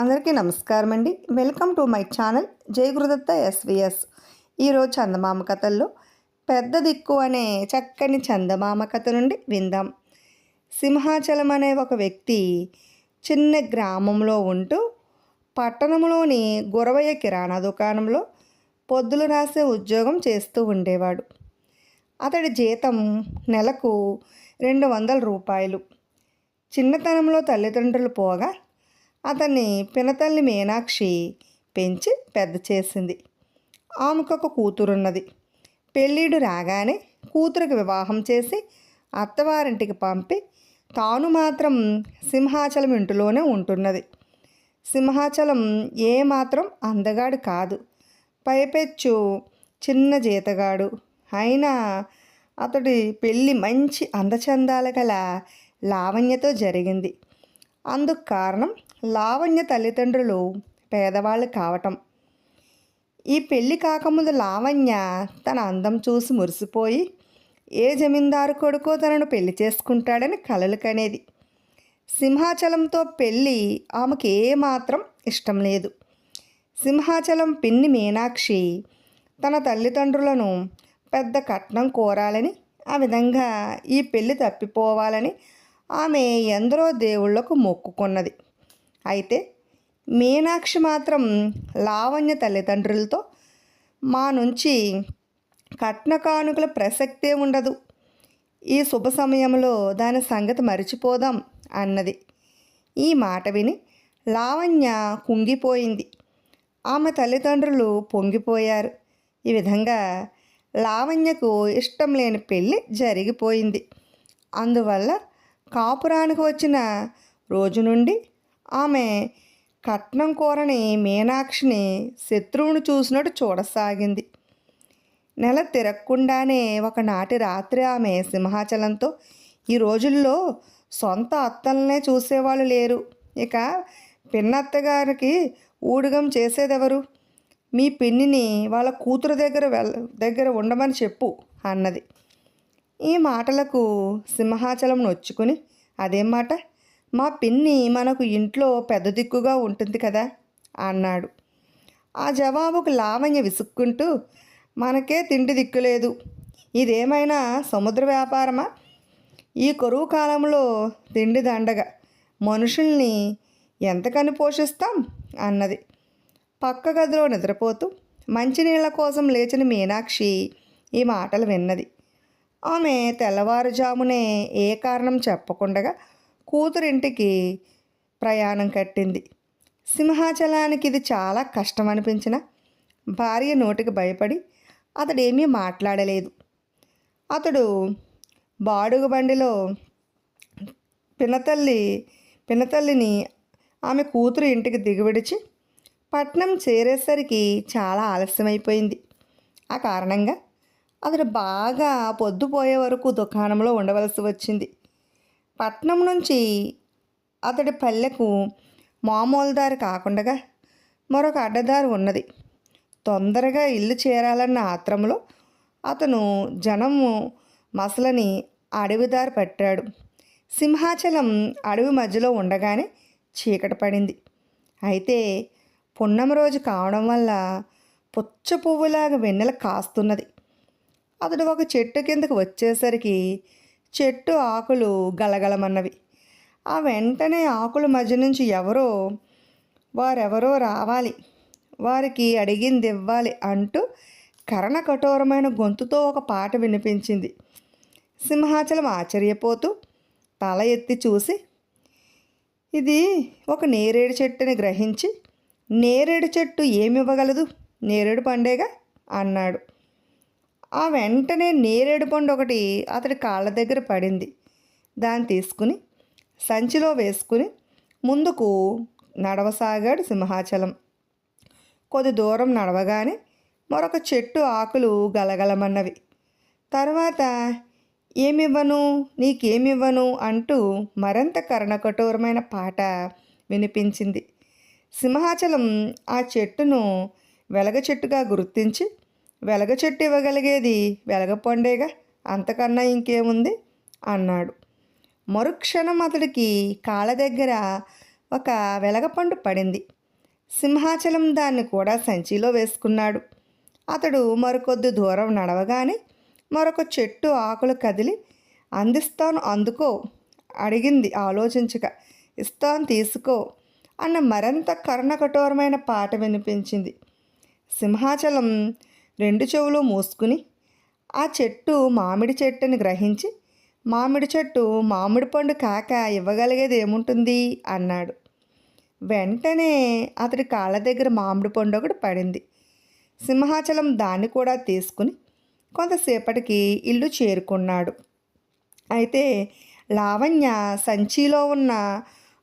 అందరికీ నమస్కారం అండి welcome to my channel Jayagurudatta SVS. ఈరోజు చందమామ కథల్లో పెద్ద దిక్కు అనే చక్కని చందమామ కథ నుండి విందాం. సింహాచలం అనే ఒక వ్యక్తి చిన్న గ్రామంలో ఉంటూ పట్టణంలోని గురవయ్య కిరాణా దుకాణంలో పొద్దులు రాసే ఉద్యోగం చేస్తూ ఉండేవాడు. అతడి జీతం నెలకు రెండు వందల రూపాయలు. చిన్నతనంలో తల్లిదండ్రులు పోగా అతన్ని పినతల్లి మీనాక్షి పెంచి పెద్ద చేసింది. ఆమెకు ఒక కూతురున్నది. పెళ్ళిడు రాగానే కూతురికి వివాహం చేసి అత్తవారింటికి పంపి తాను మాత్రం సింహాచలం ఇంటిలోనే ఉంటున్నది. సింహాచలం ఏమాత్రం అందగాడు కాదు. పైపెచ్చు చిన్న జీతగాడు. అయినా అతడి పెళ్ళి మంచి అందచందాల గల లావణ్యతో జరిగింది. అందుకు కారణం లావణ్య తల్లిదండ్రులు పేదవాళ్ళు కావటం. ఈ పెళ్ళి కాకముందు లావణ్య తన అందం చూసి మురిసిపోయి ఏ జమీందారు కొడుకో తనను పెళ్ళి చేసుకుంటాడని కలలు కనేది. సింహాచలంతో పెళ్ళి ఆమెకి ఏమాత్రం ఇష్టం లేదు. సింహాచలం పిన్ని మీనాక్షి తన తల్లిదండ్రులను పెద్ద కట్నం కోరాలని ఆ విధంగా ఈ పెళ్ళి తప్పిపోవాలని ఆమె ఎందరో దేవుళ్ళకు మొక్కుకున్నది. అయితే మీనాక్షి మాత్రం లావణ్య తల్లిదండ్రులతో మా నుంచి కట్న కానుకల ప్రసక్తే ఉండదు. ఈ శుభ సమయంలో దాని సంగతి మరిచిపోదాం అన్నది. ఈ మాట విని లావణ్య కుంగిపోయింది. ఆమె తల్లిదండ్రులు పొంగిపోయారు. ఈ విధంగా లావణ్యకు ఇష్టం లేని పెళ్ళి జరిగిపోయింది. అందువల్ల కాపురానికి వచ్చిన రోజు నుండి ఆమె కట్నం కోరని మీనాక్షిని శత్రువును చూసినట్టు చూడసాగింది. నెల తిరగకుండానే ఒకనాటి రాత్రి ఆమె సింహాచలంతో ఈ రోజుల్లో సొంత అత్తల్నే చూసేవాళ్ళు లేరు. ఇక పిన్నత్తగారికి ఊడగం చేసేదెవరు? మీ పిన్నిని వాళ్ళ కూతురు దగ్గర వెళ్ళ దగ్గర ఉండమని చెప్పు అన్నది. ఈ మాటలకు సింహాచలం నొచ్చుకుని అదేం మాట? మా పిన్ని మనకు ఇంట్లో పెద్ద దిక్కుగా ఉంటుంది కదా అన్నాడు. ఆ జవాబుకు లావణ్య విసుక్కుంటూ మనకే తిండి దిక్కులేదు ఇదేమైనా సముద్ర వ్యాపారమా? ఈ కరువు కాలంలో తిండి దండగ మనుషుల్ని ఎంతకని పోషిస్తాం? అన్నది. పక్క గదిలో నిద్రపోతూ మంచినీళ్ళ కోసం లేచిన మీనాక్షి ఈ మాటలు విన్నది. ఆమె తెల్లవారుజామునే ఏ కారణం చెప్పకుండగా కూతురింటికి ప్రయాణం కట్టింది. సింహాచలానికి ఇది చాలా కష్టం అనిపించిన భార్య నోటికి భయపడి అతడేమీ మాట్లాడలేదు. అతడు బాడుగు బండిలో పినతల్లి పినతల్లిని ఆమె కూతురు ఇంటికి దిగవిడిచి పట్నం చేరేసరికి చాలా ఆలస్యమైపోయింది. ఆ కారణంగా అతడు బాగా పొద్దుపోయే వరకు దుకాణంలో ఉండవలసి వచ్చింది. పట్నం నుంచి అతడి పల్లెకు మామూలు దారి కాకుండా మరొక అడ్డదారి ఉన్నది. తొందరగా ఇల్లు చేరాలన్న ఆత్రంలో అతను జనము మసలని అడవిదారి పట్టాడు. సింహాచలం అడవి మధ్యలో ఉండగానే చీకటి పడింది. అయితే పున్నమ రోజు కావడం వల్ల పుచ్చ పువ్వులాగా వెన్నెల కాస్తున్నది. అతడు ఒక చెట్టు కిందకు వచ్చేసరికి చెట్టు ఆకులు గలగలమన్నవి. ఆ వెంటనే ఆకుల మధ్య నుంచి ఎవరో వారెవరో రావాలి. వారికి అడిగింది ఇవ్వాలి అంటూ కరణ కఠోరమైన గొంతుతో ఒక పాట వినిపించింది. సింహాచలం ఆశ్చర్యపోతూ తల ఎత్తి చూసి ఇది ఒక నేరేడు చెట్టుని గ్రహించి నేరేడు చెట్టు ఏమివ్వగలదు? నేరేడు పండేగా? అన్నాడు. ఆ వెంటనే నేరేడు పండు ఒకటి అతడి కాళ్ళ దగ్గర పడింది. దాన్ని తీసుకుని సంచిలో వేసుకుని ముందుకు నడవసాగాడు సింహాచలం. కొద్ది దూరం నడవగానే మరొక చెట్టు ఆకులు గలగలమన్నవి. తర్వాత ఏమివ్వను? నీకేమివ్వను? అంటూ మరింత కర్ణకఠోరమైన పాట వినిపించింది. సింహాచలం ఆ చెట్టును వెలగ చెట్టుగా గుర్తించి వెలగ చెట్టు ఇవ్వగలిగేది? వెలగపండేగా అంతకన్నా ఇంకేముంది? అన్నాడు. మరుక్షణం అతడికి కాళ్ళ దగ్గర ఒక వెలగపండు పడింది. సింహాచలం దాన్ని కూడా సంచిలో వేసుకున్నాడు. అతడు మరికొద్ది దూరం నడవగానే మరొక చెట్టు ఆకులు కదిలి అందిస్తాను అందుకో అడిగింది ఆలోచించక. ఇస్తాను తీసుకో అన్న మరింత కరుణకఠోరమైన పాట వినిపించింది. సింహాచలం రెండు చెవులు మూసుకుని ఆ చెట్టు మామిడి చెట్టుని గ్రహించి మామిడి చెట్టు మామిడి పండు కాక ఇవ్వగలిగేది ఏముంటుంది? అన్నాడు. వెంటనే అతడి కాళ్ళ దగ్గర మామిడి పండు ఒకటి పడింది. సింహాచలం దాన్ని కూడా తీసుకుని కొంతసేపటికి ఇల్లు చేరుకున్నాడు. అయితే లావణ్య సంచిలో ఉన్న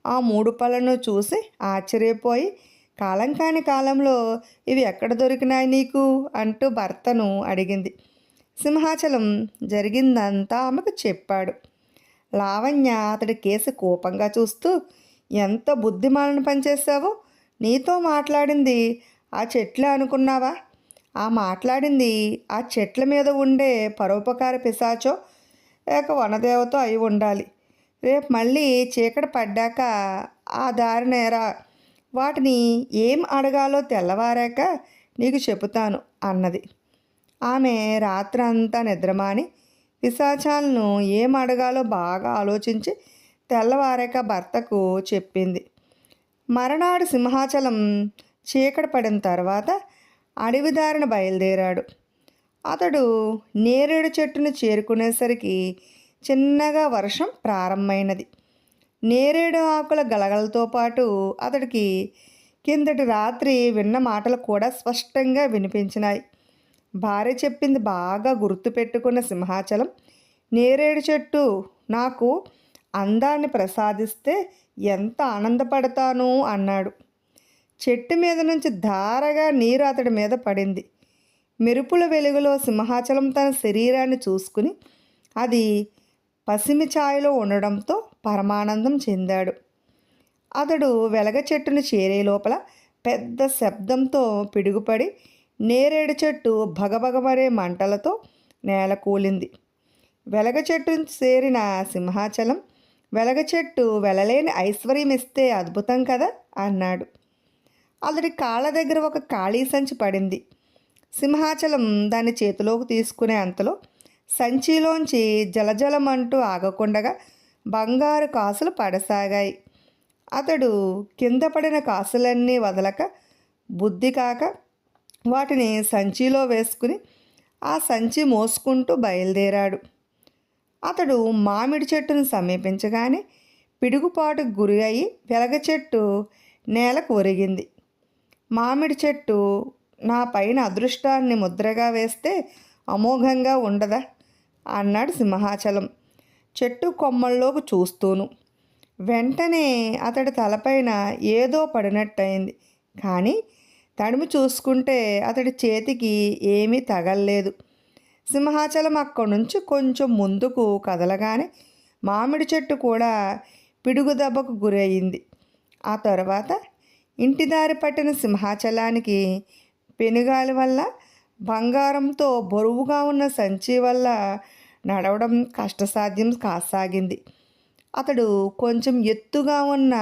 ఆ మూడు పళ్ళను చూసి ఆశ్చర్యపోయి కాలం కాని కాలంలో ఇవి ఎక్కడ దొరికినాయి నీకు? అంటూ భర్తను అడిగింది. సింహాచలం జరిగిందంతా ఆమెకు చెప్పాడు. లావణ్య అతడి కేసు కోపంగా చూస్తూ ఎంత బుద్ధిమాలను పనిచేసావో నీతో మాట్లాడింది ఆ చెట్లే అనుకున్నావా? ఆ మాట్లాడింది ఆ చెట్ల మీద ఉండే పరోపకార పిశాచో? లేక వనదేవతో అయి ఉండాలి. రేపు మళ్ళీ చీకటి పడ్డాక ఆ దారినేరా వాటిని ఏం అడగాలో తెల్లవారాక నీకు చెబుతాను అన్నది. ఆమె రాత్రంతా నిద్రమాని పిశాచాలను ఏం అడగాలో బాగా ఆలోచించి తెల్లవారాక భర్తకు చెప్పింది. మరనాడు సింహాచలం చీకటి పడిన తర్వాత అడవిదారిన బయలుదేరాడు. అతడు నేరేడు చెట్టును చేరుకునేసరికి చిన్నగా వర్షం ప్రారంభమైనది. నేరేడు ఆకుల గలగలతో పాటు అతడికి కిందటి రాత్రి విన్న మాటలు కూడా స్పష్టంగా వినిపించినాయి. భార్య చెప్పింది బాగా గుర్తుపెట్టుకున్న సింహాచలం నేరేడు చెట్టు నాకు అందాన్ని ప్రసాదిస్తే ఎంత ఆనందపడతాను అన్నాడు. చెట్టు మీద నుంచి ధారగా నీరు అతడి మీద పడింది. మెరుపుల వెలుగులో సింహాచలం తన శరీరాన్ని చూసుకుని అది పసిమి ఛాయలో ఉండడంతో పరమానందం చెందాడు. అతడు వెలగ చెట్టును చేరే లోపల పెద్ద శబ్దంతో పిడుగుపడి నేరేడు చెట్టు భగభగమరే మంటలతో నేల కూలింది. వెలగ చెట్టును చేరిన సింహాచలం వెలగ చెట్టు వెలలేని ఐశ్వర్యం ఇస్తే అద్భుతం కదా అన్నాడు. అతడి కాళ్ళ దగ్గర ఒక ఖాళీ సంచి పడింది. సింహాచలం దాన్ని చేతిలోకి తీసుకునే అంతలో సంచిలోంచి జలజలమంటూ ఆగకుండగా బంగారు కాసులు పడసాగాయి. అతడు కింద పడిన కాసులన్నీ వదలక బుద్ధి కాక వాటిని సంచిలో వేసుకుని ఆ సంచి మోసుకుంటూ బయలుదేరాడు. అతడు మామిడి చెట్టును సమీపించగానే పిడుగుపాటుకు గురి అయి వెలగ చెట్టు నేలకు ఒరిగింది. మామిడి చెట్టు నా పైన అదృష్టాన్ని ముద్రగా వేస్తే అమోఘంగా ఉండదా? అన్నాడు సింహాచలం. చెట్టు కొమ్మల్లోకి చూస్తూను. వెంటనే అతడి తలపైన ఏదో పడినట్టయింది. కానీ తడిమి చూసుకుంటే అతడి చేతికి ఏమీ తగల్లేదు. సింహాచలం అక్కడి నుంచి కొంచెం ముందుకు కదలగానే మామిడి చెట్టు కూడా పిడుగు దెబ్బకు గురయ్యింది ఆ తర్వాత ఇంటి దారి పట్టిన సింహాచలానికి పెనుగాలి వల్ల బంగారంతో బరువుగా ఉన్న సంచి వల్ల నడవడం కష్టసాధ్యం కాసాగింది. అతడు కొంచెం ఎత్తుగా ఉన్న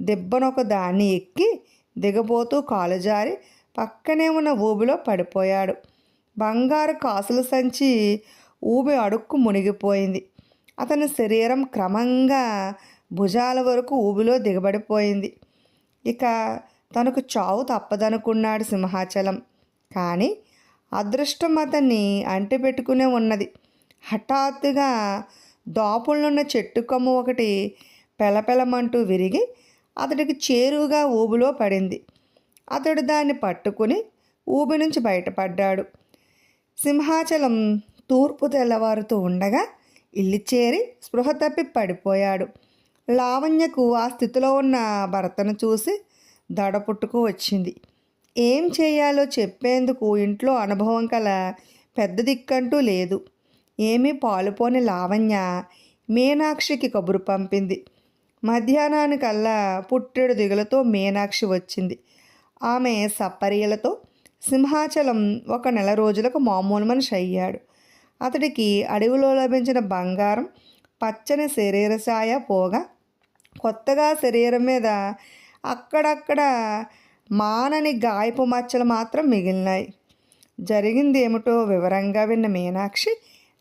దెబ్బనొక దాన్ని ఎక్కి దిగబోతూ కాలు జారి పక్కనే ఉన్న ఊబిలో పడిపోయాడు. బంగారు కాసుల సంచి ఊబి అడుక్కు మునిగిపోయింది. అతని శరీరం క్రమంగా భుజాల వరకు ఊబిలో దిగబడిపోయింది. ఇక తనకు చావు తప్పదనుకున్నాడు సింహాచలం. కానీ అదృష్టం అతన్ని అంటిపెట్టుకునే ఉన్నది. హఠాత్తుగా దోపలున్న చెట్టు కొమ్మ ఒకటి పెలపెలమంటూ విరిగి అతడికి చేరువుగా ఊబులో పడింది. అతడు దాన్ని పట్టుకుని ఊబి నుంచి బయటపడ్డాడు. సింహాచలం తూర్పు తెల్లవారుతూ ఉండగా ఇల్లు చేరి స్పృహ తప్పి పడిపోయాడు. లావణ్యకు ఆ స్థితిలో ఉన్న భర్తను చూసి దడ పుట్టుకు వచ్చింది. ఏం చేయాలో చెప్పేందుకు ఇంట్లో అనుభవం కల పెద్ద దిక్కంటూ లేదు. ఏమీ పాలుపోని లావణ్య మీనాక్షికి కబురు పంపింది. మధ్యాహ్నానికల్లా పుట్టెడు దిగులతో మీనాక్షి వచ్చింది. ఆమె సప్పరియలతో సింహాచలం ఒక నెల రోజులకు మామూలు మనిషి అయ్యాడు. అతడికి అడవిలో లభించిన బంగారం పచ్చని శరీరసాయ పోగా కొత్తగా శరీరం మీద అక్కడక్కడ మానని గాయపు మచ్చలు మాత్రం మిగిలినాయి. జరిగింది ఏమిటో వివరంగా విన్న మీనాక్షి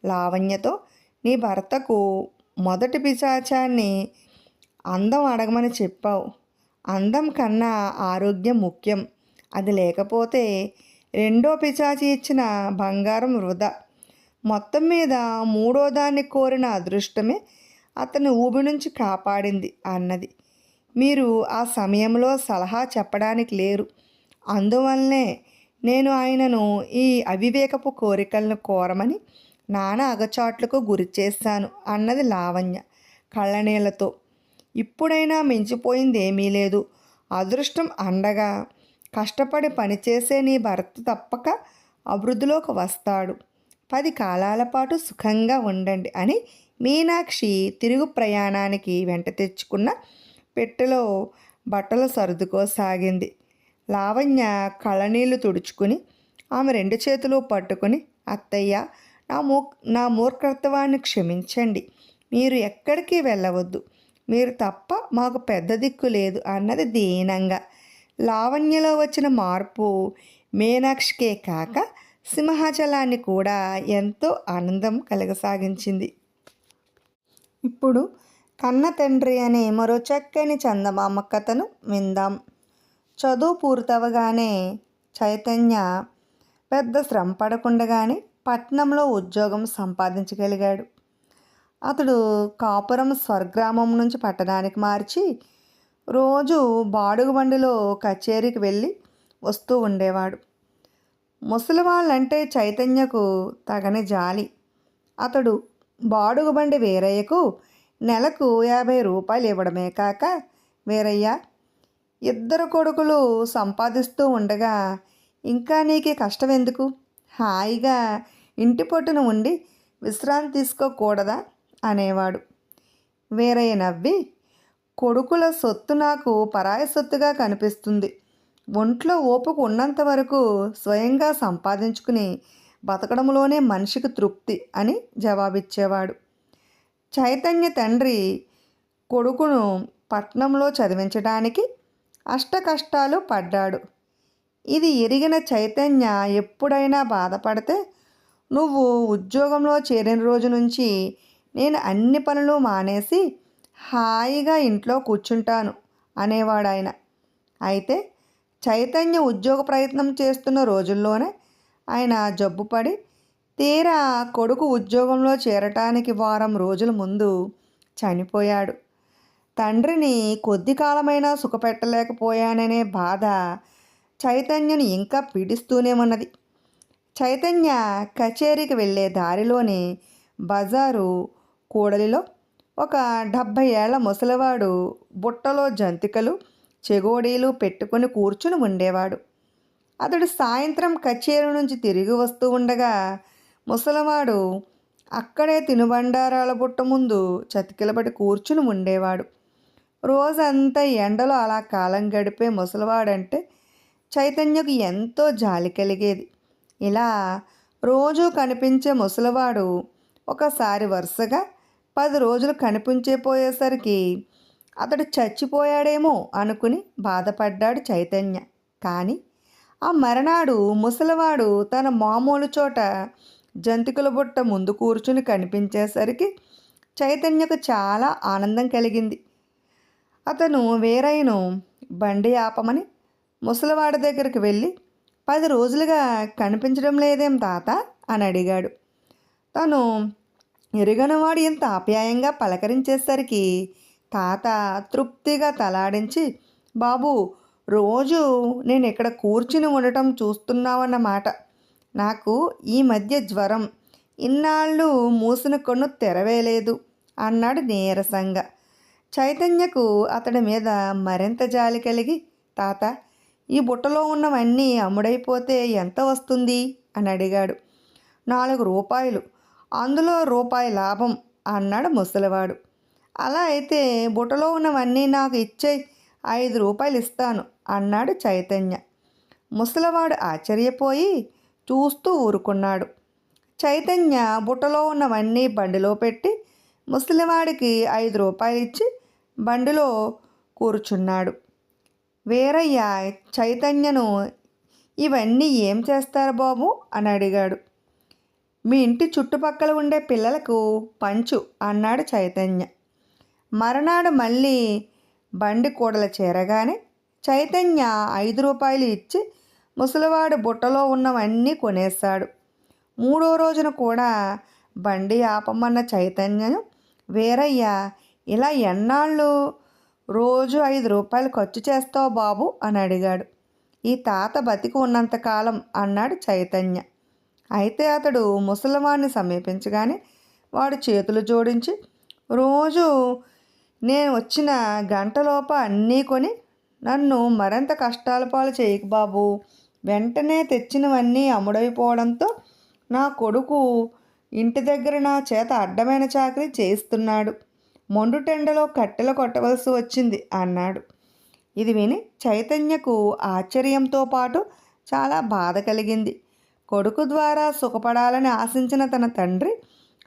లావణ్యతో నీ భర్తకు మొదటి పిశాచాన్ని అందం అడగమని చెప్పావు. అందం కన్నా ఆరోగ్యం ముఖ్యం. అది లేకపోతే రెండో పిశాచి ఇచ్చిన బంగారం వృధా. మొత్తం మీద మూడో దాన్ని కోరిన అదృష్టమే అతని ఊబి నుంచి కాపాడింది అన్నది. మీరు ఆ సమయంలో సలహా చెప్పడానికి లేరు. అందువల్లనే నేను ఆయనను ఈ అవివేకపు కోరికలను కోరమని నానా అగచాట్లకు గురి చేశాను అన్నది లావణ్య కళ్ళనీళ్ళతో ఇప్పుడైనా మించిపోయింది ఏమీ లేదు. అదృష్టం అండగా. కష్టపడి పనిచేసే నీ భర్త తప్పక అభివృద్ధిలోకి వస్తాడు. పది కాలాల పాటు సుఖంగా ఉండండి అని మీనాక్షి తిరుగు ప్రయాణానికి వెంట తెచ్చుకున్న పెట్టెలో బట్టలు సర్దుకోసాగింది లావణ్య కళ్ళనీళ్ళు తుడుచుకుని ఆమె రెండు చేతులు పట్టుకుని అత్తయ్య నా మూ నా మూర్ఖత్వాన్ని క్షమించండి. మీరు ఎక్కడికి వెళ్ళవద్దు. మీరు తప్ప మాకు పెద్ద దిక్కు లేదు అన్నది దీనంగా. లావణ్యలో వచ్చిన మార్పు మీనాక్షికే కాక సింహాచలాన్ని కూడా ఎంతో ఆనందం కలగసాగించింది. ఇప్పుడు కన్న తండ్రి అనే మరో చక్కని చందమామ కథను విందాం. చదువు పూర్తవగానే చైతన్య పెద్ద శ్రమ పడకుండగానే పట్నంలో ఉద్యోగం సంపాదించగలిగాడు. అతడు కాపురం స్వర్గ్రామం నుంచి పట్టణానికి మార్చి రోజు బాడుగు బండిలో కచేరీకి వెళ్ళి వస్తూ ఉండేవాడు. ముసలివాళ్ళంటే చైతన్యకు తగని జాలి. అతడు బాడుగు బండి వీరయ్యకు నెలకు యాభై రూపాయలు ఇవ్వడమే కాక వీరయ్య ఇద్దరు కొడుకులు సంపాదిస్తూ ఉండగా ఇంకా నీకే కష్టం ఎందుకు? హాయిగా ఇంటి పొట్టున ఉండి విశ్రాంతి తీసుకోకూడదా? అనేవాడు. వీరయ్య నవ్వి కొడుకుల సొత్తు నాకు పరాయ సొత్తుగా కనిపిస్తుంది. ఒంట్లో ఓపుకు ఉన్నంత వరకు స్వయంగా సంపాదించుకుని బతకడంలోనే మనిషికి తృప్తి అని జవాబిచ్చేవాడు. చైతన్య తండ్రి కొడుకును పట్నంలో చదివించడానికి అష్ట కష్టాలు పడ్డాడు. ఇది ఎరిగిన చైతన్య ఎప్పుడైనా బాధపడితే నువ్వు ఉద్యోగంలో చేరిన రోజు నుంచి నేను అన్ని పనులు మానేసి హాయిగా ఇంట్లో కూర్చుంటాను అనేవాడు ఆయన అయితే చైతన్య ఉద్యోగ ప్రయత్నం చేస్తున్న రోజుల్లోనే ఆయన జబ్బుపడి తీరా కొడుకు ఉద్యోగంలో చేరటానికి వారం రోజుల ముందు చనిపోయాడు. తండ్రిని కొద్ది కాలమైనా సుఖపెట్టలేకపోయాననే బాధ చైతన్యను ఇంకా పీడిస్తూనే ఉన్నది. చైతన్య కచేరీకి వెళ్ళే దారిలోని బజారు కూడలిలో ఒక డెబ్భై ఏళ్ళ ముసలివాడు బుట్టలో జంతికలు చెగోడీలు పెట్టుకుని కూర్చుని ఉండేవాడు. అతడు సాయంత్రం కచేరీ నుంచి తిరిగి వస్తూ ఉండగా ముసలివాడు అక్కడే తినుబండారాల బుట్ట ముందు చతికిలబడి కూర్చుని ఉండేవాడు. రోజంతా ఎండలో అలా కాలం గడిపే ముసలివాడంటే చైతన్యకు ఎంతో జాలి కలిగేది. ఇలా రోజు కనిపించే ముసలివాడు ఒకసారి వరుసగా పది రోజులు కనిపించే పోయేసరికి అతడు చచ్చిపోయాడేమో అనుకుని బాధపడ్డాడు చైతన్య. కానీ ఆ మరనాడు ముసలివాడు తన మామూలు చోట జంతికల బుట్ట ముందు కూర్చుని కనిపించేసరికి చైతన్యకు చాలా ఆనందం కలిగింది. అతను వేరైను బండి ఆపమని ముసలివాడి దగ్గరికి వెళ్ళి పది రోజులుగా కనిపించడం లేదేం తాత? అని అడిగాడు. తను ఎరుగనవాడు ఎంత ఆప్యాయంగా పలకరించేసరికి తాత తృప్తిగా తలాడించి బాబు రోజు నేను ఇక్కడ కూర్చుని ఉండటం చూస్తున్నావన్నమాట నాకు ఈ మధ్య జ్వరం. ఇన్నాళ్ళు మూసిన కొన్ను తెరవేలేదు అన్నాడు నీరసంగా. చైతన్యకు అతడి మీద మరింత జాలి కలిగి తాత ఈ బుట్టలో ఉన్నవన్నీ అమ్ముడైపోతే ఎంత వస్తుంది? అని అడిగాడు. నాలుగు రూపాయలు. అందులో రూపాయి లాభం అన్నాడు ముసలివాడు. అలా అయితే బుట్టలో ఉన్నవన్నీ నాకు ఇచ్చే ఐదు రూపాయలు ఇస్తాను అన్నాడు చైతన్య. ముసలివాడు ఆశ్చర్యపోయి చూస్తూ ఊరుకున్నాడు. చైతన్య బుట్టలో ఉన్నవన్నీ బండిలో పెట్టి ముసలివాడికి ఐదు రూపాయలు ఇచ్చి బండిలో కూర్చున్నాడు. వీరయ్య చైతన్యను ఇవన్నీ ఏం చేస్తారు బాబు? అని అడిగాడు. మీ ఇంటి చుట్టుపక్కల ఉండే పిల్లలకు పంచు అన్నాడు చైతన్య. మరనాడు మళ్ళీ బండి కూడల చేరగానే చైతన్య ఐదు రూపాయలు ఇచ్చి ముసలివాడు బుట్టలో ఉన్నవన్నీ కొనేశాడు. మూడో రోజున కూడా బండి ఆపమన్న చైతన్యను వీరయ్య ఇలా ఎన్నాళ్ళు రోజు ఐదు రూపాయలు ఖర్చు చేస్తావు బాబు అని అడిగాడు. ఈ తాత బతికి ఉన్నంతకాలం అన్నాడు చైతన్య. అయితే అతడు ముసలివాడిని సమీపించగానే వాడు చేతులు జోడించి రోజు నేను వచ్చిన గంటలోప అన్నీ కొని నన్ను మరింత కష్టాల పాలు చేయకు బాబు. వెంటనే తెచ్చినవన్నీ అమ్ముడైపోవడంతో నా కొడుకు ఇంటి దగ్గర నా చేత అడ్డమైన చాకరీ చేయిస్తున్నాడు. మొండుటెండలో కట్టెలు కొట్టవలసి వచ్చింది అన్నాడు. ఇది విని చైతన్యకు ఆశ్చర్యంతో పాటు చాలా బాధ కలిగింది. కొడుకు ద్వారా సుఖపడాలని ఆశించిన తన తండ్రి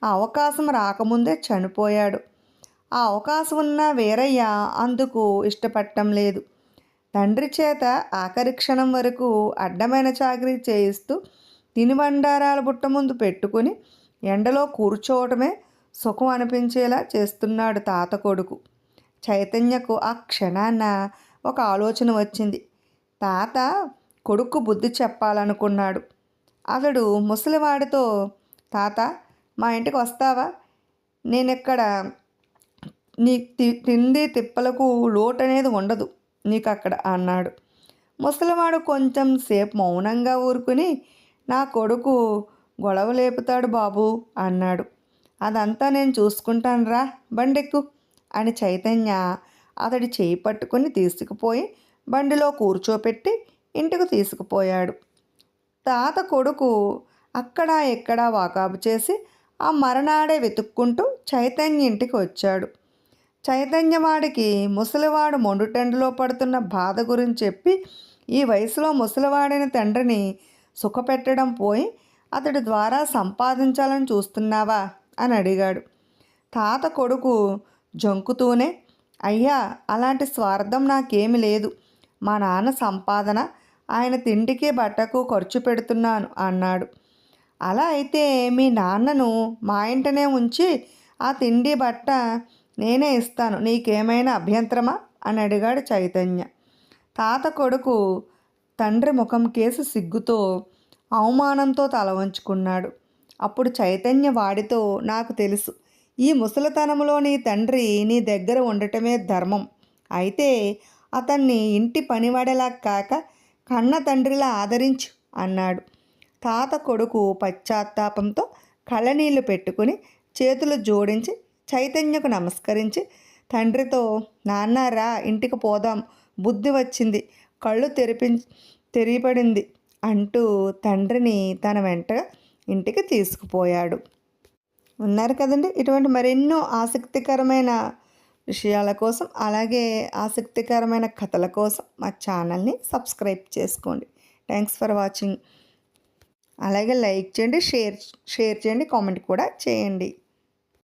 ఆ అవకాశం రాకముందే చనిపోయాడు. ఆ అవకాశం ఉన్న వీరయ్య అందుకు ఇష్టపడటం లేదు. తండ్రి చేత ఆఖరి క్షణం వరకు అడ్డమైన చాకరీ చేయిస్తూ తినుబండారాల బుట్ట ముందు పెట్టుకుని ఎండలో కూర్చోవటమే సుఖం అనిపించేలా చేస్తున్నాడు తాత కొడుకు. చైతన్యకు ఆ క్షణాన ఒక ఆలోచన వచ్చింది. తాత కొడుకు బుద్ధి చెప్పాలనుకున్నాడు. అతడు ముసలివాడితో తాత మా ఇంటికి వస్తావా? నేను ఇక్కడ నీ తి- తిండి తిప్పలకు లోటు అనేది ఉండదు నీకు అక్కడ అన్నాడు. ముసలివాడు కొంచెం సేపు మౌనంగా ఊరుకుని నా కొడుకు గొడవ లేపుతాడు బాబు అన్నాడు. అదంతా నేను చూసుకుంటాను రా బండెక్కు. అని చైతన్య అతడి చేయి పట్టుకుని తీసుకుపోయి బండిలో కూర్చోపెట్టి ఇంటికి తీసుకుపోయాడు. తాత కొడుకు అక్కడ ఎక్కడ వాకాబు చేసి ఆ మరనాడే వెతుక్కుంటూ చైతన్య ఇంటికి వచ్చాడు. చైతన్యవాడికి ముసలివాడు మొండుటెండలో పడుతున్న బాధ గురించి చెప్పి ఈ వయసులో ముసలివాడైన తండ్రిని సుఖపెట్టడం పోయి అతడి ద్వారా సంపాదించాలని చూస్తున్నావా? అని అడిగాడు. తాత కొడుకు జంకుతూనే అయ్యా అలాంటి స్వార్థం నాకేమి లేదు. మా నాన్న సంపాదన ఆయన తిండికి బట్టకు ఖర్చు పెడుతున్నాను అన్నాడు. అలా అయితే మీ నాన్నను మా ఇంటనే ఉంచి ఆ తిండి బట్ట నేనే ఇస్తాను. నీకేమైనా అభ్యంతరమా? అని అడిగాడు చైతన్య. తాత కొడుకు తండ్రి ముఖం కేసు సిగ్గుతో అవమానంతో తల వంచుకున్నాడు. అప్పుడు చైతన్య వాడితో నాకు తెలుసు ఈ ముసలితనంలో నీ తండ్రి నీ దగ్గర ఉండటమే ధర్మం. అయితే అతన్ని ఇంటి పనివాడేలా కాక కన్న తండ్రిలా ఆదరించు అన్నాడు. తాత కొడుకు పశ్చాత్తాపంతో కళ్ళనీళ్ళు పెట్టుకుని చేతులు జోడించి చైతన్యకు నమస్కరించి తండ్రితో నాన్నారా ఇంటికి పోదాం బుద్ధి వచ్చింది కళ్ళు తెరిపి తెరిపడింది అంటూ తండ్రిని తన వెంట ఇంటికి తీసుకుపోయాడు. ఉన్నారు కదండి. ఇటువంటి మరెన్నో ఆసక్తికరమైన విషయాల కోసం అలాగే ఆసక్తికరమైన కథల కోసం మా ఛానల్ని సబ్స్క్రైబ్ చేసుకోండి. Thanks for watching. అలాగే లైక్ చేయండి షేర్ షేర్ చేయండి కామెంట్ కూడా చేయండి.